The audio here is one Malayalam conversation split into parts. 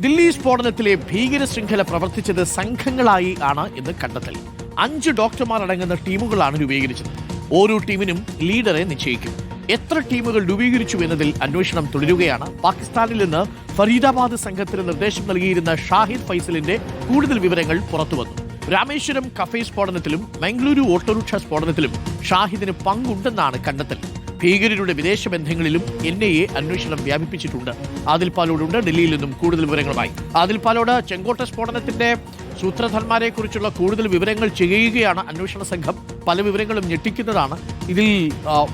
ദില്ലി സ്ഫോടനത്തിലെ ഭീകര ശൃംഖല പ്രവർത്തിച്ചത് സംഘങ്ങളായി ആണ് എന്ന് കണ്ടെത്തൽ. അഞ്ച് ഡോക്ടർമാർ അടങ്ങുന്ന ടീമുകളാണ് രൂപീകരിച്ചത്. ഓരോ ടീമിനും ലീഡറെ നിശ്ചയിക്കും. എത്ര ടീമുകൾ രൂപീകരിച്ചു എന്നതിൽ അന്വേഷണം തുടരുകയാണ്. പാകിസ്ഥാനിൽ നിന്ന് ഫരീദാബാദ് സംഘത്തിന് നിർദ്ദേശം നൽകിയിരുന്ന ഷാഹിദ് ഫൈസലിന്റെ കൂടുതൽ വിവരങ്ങൾ പുറത്തുവന്നു. രാമേശ്വരം കഫേ സ്ഫോടനത്തിലും മംഗളൂരു ഓട്ടോറിക്ഷ സ്ഫോടനത്തിലും ഷാഹിദിന് പങ്കുണ്ടെന്നാണ് കണ്ടെത്തൽ. ഭീകരരുടെ വിദേശ ബന്ധങ്ങളിലും എൻ ഐ എ അന്വേഷണം വ്യാപിപ്പിച്ചിട്ടുണ്ട്. ആദിൽ പാലോടുണ്ട് ഡൽഹിയിൽ നിന്നും കൂടുതൽ വിവരങ്ങളുമായി. ആദിൽ പാലോട് ചെങ്കോട്ട സ്ഫോടനത്തിന്റെ സൂത്രധന്മാരെ കുറിച്ചുള്ള കൂടുതൽ വിവരങ്ങൾ ചെയ്യുകയാണ് അന്വേഷണ സംഘം. പല വിവരങ്ങളും ഞെട്ടിക്കുന്നതാണ്. ഇതിൽ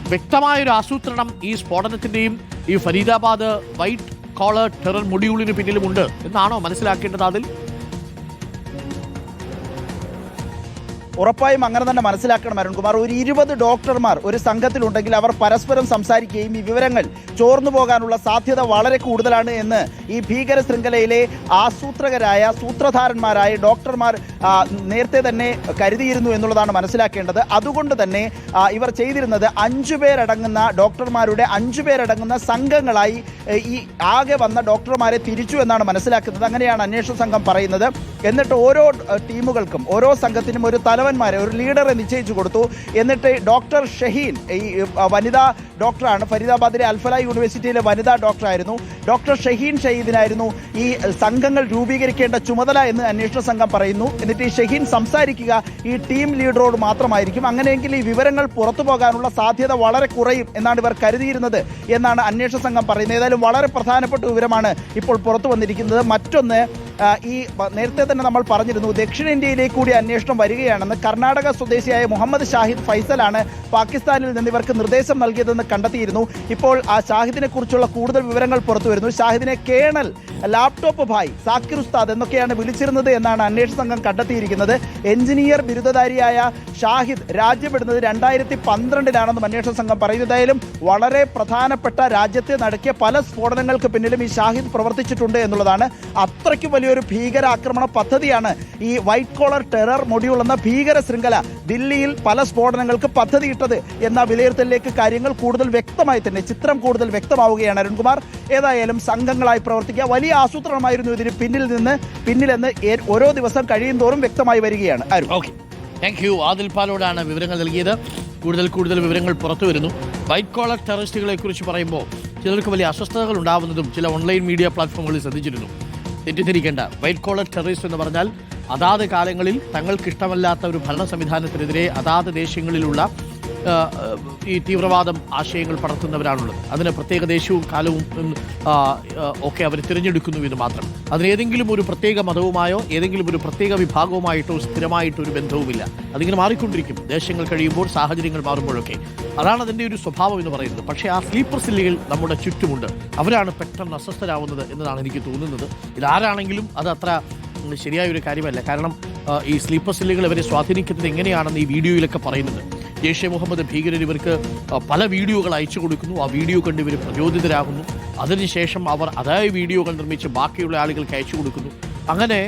വ്യക്തമായൊരു ആസൂത്രണം ഈ സ്ഫോടനത്തിന്റെയും ഈ ഫരീദാബാദ് വൈറ്റ് കോളർ ടെറർ മൊഡ്യൂളിന് പിന്നിലുമുണ്ട്. എന്നാണോ മനസ്സിലാക്കേണ്ടത് അതിൽ ഉറപ്പായും അങ്ങനെ തന്നെ മനസ്സിലാക്കണം അരുൺകുമാർ. ഒരു ഇരുപത് ഡോക്ടർമാർ ഒരു സംഘത്തിലുണ്ടെങ്കിൽ അവർ പരസ്പരം സംസാരിക്കുകയും ഈ വിവരങ്ങൾ ചോർന്നു പോകാനുള്ള സാധ്യത വളരെ കൂടുതലാണ് എന്ന് ഈ ഭീകര ശൃംഖലയിലെ ആസൂത്രകരായ സൂത്രധാരന്മാരായ ഡോക്ടർമാർ നേരത്തെ തന്നെ കരുതിയിരുന്നു എന്നുള്ളതാണ് മനസ്സിലാക്കേണ്ടത്. അതുകൊണ്ട് തന്നെ ഇവർ ചെയ്തിരുന്നത് അഞ്ചു പേരടങ്ങുന്ന ഡോക്ടർമാരുടെ അഞ്ചു പേരടങ്ങുന്ന സംഘങ്ങളായി ഈ ആകെ വന്ന ഡോക്ടർമാരെ തിരിച്ചു എന്നാണ് മനസ്സിലാക്കുന്നത്. അങ്ങനെയാണ് അന്വേഷണ സംഘം പറയുന്നത്. എന്നിട്ട് ഓരോ ടീമുകൾക്കും ഓരോ സംഘത്തിനും ഒരു തലവന്മാരെ ഒരു ലീഡറെ നിശ്ചയിച്ചു കൊടുത്തു. എന്നിട്ട് ഡോക്ടർ ഷഹീൻ ഈ വനിതാ ഡോക്ടറാണ്. ഫരീദാബാദിലെ അൽഫല യൂണിവേഴ്സിറ്റിയിലെ വനിതാ ഡോക്ടറായിരുന്നു. ഡോക്ടർ ഷഹീൻ ഷഹീദിനായിരുന്നു ഈ സംഘങ്ങൾ രൂപീകരിക്കേണ്ട ചുമതല എന്ന് അന്വേഷണ സംഘം പറയുന്നു. എന്നിട്ട് ഈ ഷഹീൻ സംസാരിക്കുക ഈ ടീം ലീഡറോട് മാത്രമായിരിക്കും. അങ്ങനെയെങ്കിൽ ഈ വിവരങ്ങൾ പുറത്തു പോകാനുള്ള സാധ്യത വളരെ കുറയും എന്നാണ് ഇവർ കരുതിയിരുന്നത് എന്നാണ് അന്വേഷണ സംഘം പറയുന്നത്. ഏതായാലും വളരെ പ്രധാനപ്പെട്ട വിവരമാണ് ഇപ്പോൾ പുറത്തു വന്നിരിക്കുന്നത്. മറ്റൊന്ന് ഈ നേരത്തെ തന്നെ നമ്മൾ പറഞ്ഞിരുന്നു ദക്ഷിണേന്ത്യയിലേക്ക് കൂടി അന്വേഷണം വരികയാണെന്ന് കർണാടക സ്വദേശിയായ മുഹമ്മദ് ഷാഹിദ് ഫൈസലാണ് പാകിസ്ഥാനിൽ നിന്ന് ഇവർക്ക് നിർദ്ദേശം നൽകിയതെന്ന് കണ്ടെത്തിയിരുന്നു. ഇപ്പോൾ ആ ഷാഹിദിനെ കുറിച്ചുള്ള കൂടുതൽ വിവരങ്ങൾ പുറത്തു വരുന്നു ഷാഹിദിനെ കേണൽ ലാപ്ടോപ്പ് ഭായ് സാക്കിർ ഉസ്താദ് എന്നൊക്കെയാണ് വിളിച്ചിരുന്നത് എന്നാണ് അന്വേഷണ സംഘം കണ്ടെത്തിയിരിക്കുന്നത്. എഞ്ചിനീയർ ബിരുദധാരിയായ ഷാഹിദ് രാജ്യപ്പെടുന്നത് രണ്ടായിരത്തി പന്ത്രണ്ടിലാണെന്നും അന്വേഷണ സംഘം പറയുന്നതായാലും വളരെ പ്രധാനപ്പെട്ട രാജ്യത്തെ നടക്കിയ പല സ്ഫോടനങ്ങൾക്ക് പിന്നിലും ഈ ഷാഹിദ് പ്രവർത്തിച്ചിട്ടുണ്ട് എന്നുള്ളതാണ് അത്രയ്ക്കും വലിയൊരു ഭീകരാക്രമണ പദ്ധതിയാണ് ഈ വൈറ്റ് കോളർ ടെറർ മൊഡ്യൂൾ എന്ന ഭീകര ശൃംഖല ദില്ലിയിൽ പല സ്ഫോടനങ്ങൾക്ക് പദ്ധതിയിട്ടത് എന്ന വിലയിരുത്തലിലേക്ക് കാര്യങ്ങൾ കൂടുതൽ വ്യക്തമായി തന്നെ ചിത്രം കൂടുതൽ വ്യക്തമാവുകയാണ് അരുൺകുമാർ. ഏതായാലും സംഘങ്ങളായി പ്രവർത്തിക്കുക. വലിയ ആസൂത്രണമായിരുന്നു ഇതിന് പിന്നിൽ നിന്ന് പിന്നിലെന്ന് ഓരോ ദിവസം കഴിയും തോറും വ്യക്തമായി വരികയാണ്. ഓക്കെ താങ്ക് യു ആദിൽ പാലോടാണ് വിവരങ്ങൾ നൽകിയത്. കൂടുതൽ കൂടുതൽ വിവരങ്ങൾ പുറത്തു വരുന്നു. വൈറ്റ് കോളർ ടെററിസ്റ്റുകളെ കുറിച്ച് പറയുമ്പോൾ ചിലർക്ക് വലിയ അസ്വസ്ഥതകൾ ഉണ്ടാവുന്നതും ചില ഓൺലൈൻ മീഡിയ പ്ലാറ്റ്ഫോമുകളിൽ ശ്രദ്ധിച്ചിരുന്നു. തെറ്റിദ്ധരിക്കേണ്ട. വൈറ്റ് കോളർ ടെററിസ്റ്റ് എന്ന് പറഞ്ഞാൽ അതാത് കാലങ്ങളിൽ തങ്ങൾക്ക് ഇഷ്ടമല്ലാത്ത ഒരു ഭരണ സംവിധാനത്തിനെതിരെ അതാത് ദേശങ്ങളിലുള്ള ഈ തീവ്രവാദം ആശയങ്ങൾ പടർത്തുന്നവരാണുള്ളത്. അതിന് പ്രത്യേക ദേശവും കാലവും ഒക്കെ അവർ തിരഞ്ഞെടുക്കുന്നു എന്ന് മാത്രം. അതിനേതെങ്കിലും ഒരു പ്രത്യേക മതവുമായോ ഏതെങ്കിലും ഒരു പ്രത്യേക വിഭാഗവുമായിട്ടോ സ്ഥിരമായിട്ടോ ഒരു ബന്ധവുമില്ല. അതിങ്ങനെ മാറിക്കൊണ്ടിരിക്കും. ദേശങ്ങൾ കഴിയുമ്പോൾ സാഹചര്യങ്ങൾ മാറുമ്പോഴൊക്കെ. അതാണ് അതിന്റെ ഒരു സ്വഭാവം എന്ന് പറയുന്നത്. പക്ഷേ ആ സ്ലീപ്പർ സെല്ലുകൾ നമ്മുടെ ചുറ്റുമുണ്ട്. അവരാണ് പെട്ടെന്ന് അസ്വസ്ഥരാവുന്നത് എന്നതാണ് എനിക്ക് തോന്നുന്നത്. ഇതാരാണെങ്കിലും അത് അത്ര ശരിയായ ഒരു കാര്യമല്ല. കാരണം ഈ സ്ലീപ്പർ സെല്ലുകൾ അവരെ സ്വാധീനിക്കുന്നത് എങ്ങനെയാണെന്ന് ഈ വീഡിയോയിലൊക്കെ പറയുന്നുണ്ട്. ജെയ്ഷെ മുഹമ്മദ് ഭീകരർ ഇവർക്ക് പല വീഡിയോകൾ അയച്ചു കൊടുക്കുന്നു. ആ വീഡിയോ കണ്ട് ഇവർ പ്രചോദിതരാകുന്നു. അതിനുശേഷം അവർ അതായ വീഡിയോകൾ നിർമ്മിച്ച് ബാക്കിയുള്ള ആളുകൾക്ക് അയച്ചു കൊടുക്കുന്നു. അങ്ങനെ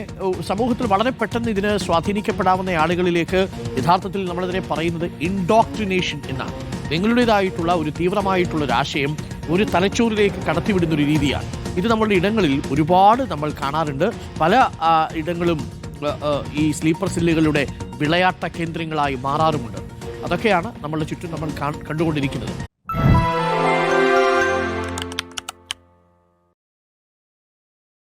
സമൂഹത്തിൽ വളരെ പെട്ടെന്ന് ഇതിന് സ്വാധീനിക്കപ്പെടാവുന്ന ആളുകളിലേക്ക് യഥാർത്ഥത്തിൽ നമ്മളതിനെ പറയുന്നത് ഇൻഡോക്ട്രിനേഷൻ എന്നാണ്. നിങ്ങളുടേതായിട്ടുള്ള ഒരു തീവ്രമായിട്ടുള്ള ഒരു ആശയം ഒരു തലച്ചോറിലേക്ക് കടത്തിവിടുന്ന ഒരു രീതിയാണ്. ഇത് നമ്മളുടെ ഇടങ്ങളിൽ ഒരുപാട് നമ്മൾ കാണാറുണ്ട്. പല ഇടങ്ങളും ഈ സ്ലീപ്പർ സെല്ലുകളുടെ വിളയാട്ട കേന്ദ്രങ്ങളായി മാറാറുമുണ്ട്. അതൊക്കെയാണ് നമ്മളുടെ ചുറ്റും നമ്മൾ കണ്ടുകൊണ്ടിരിക്കുന്നത്.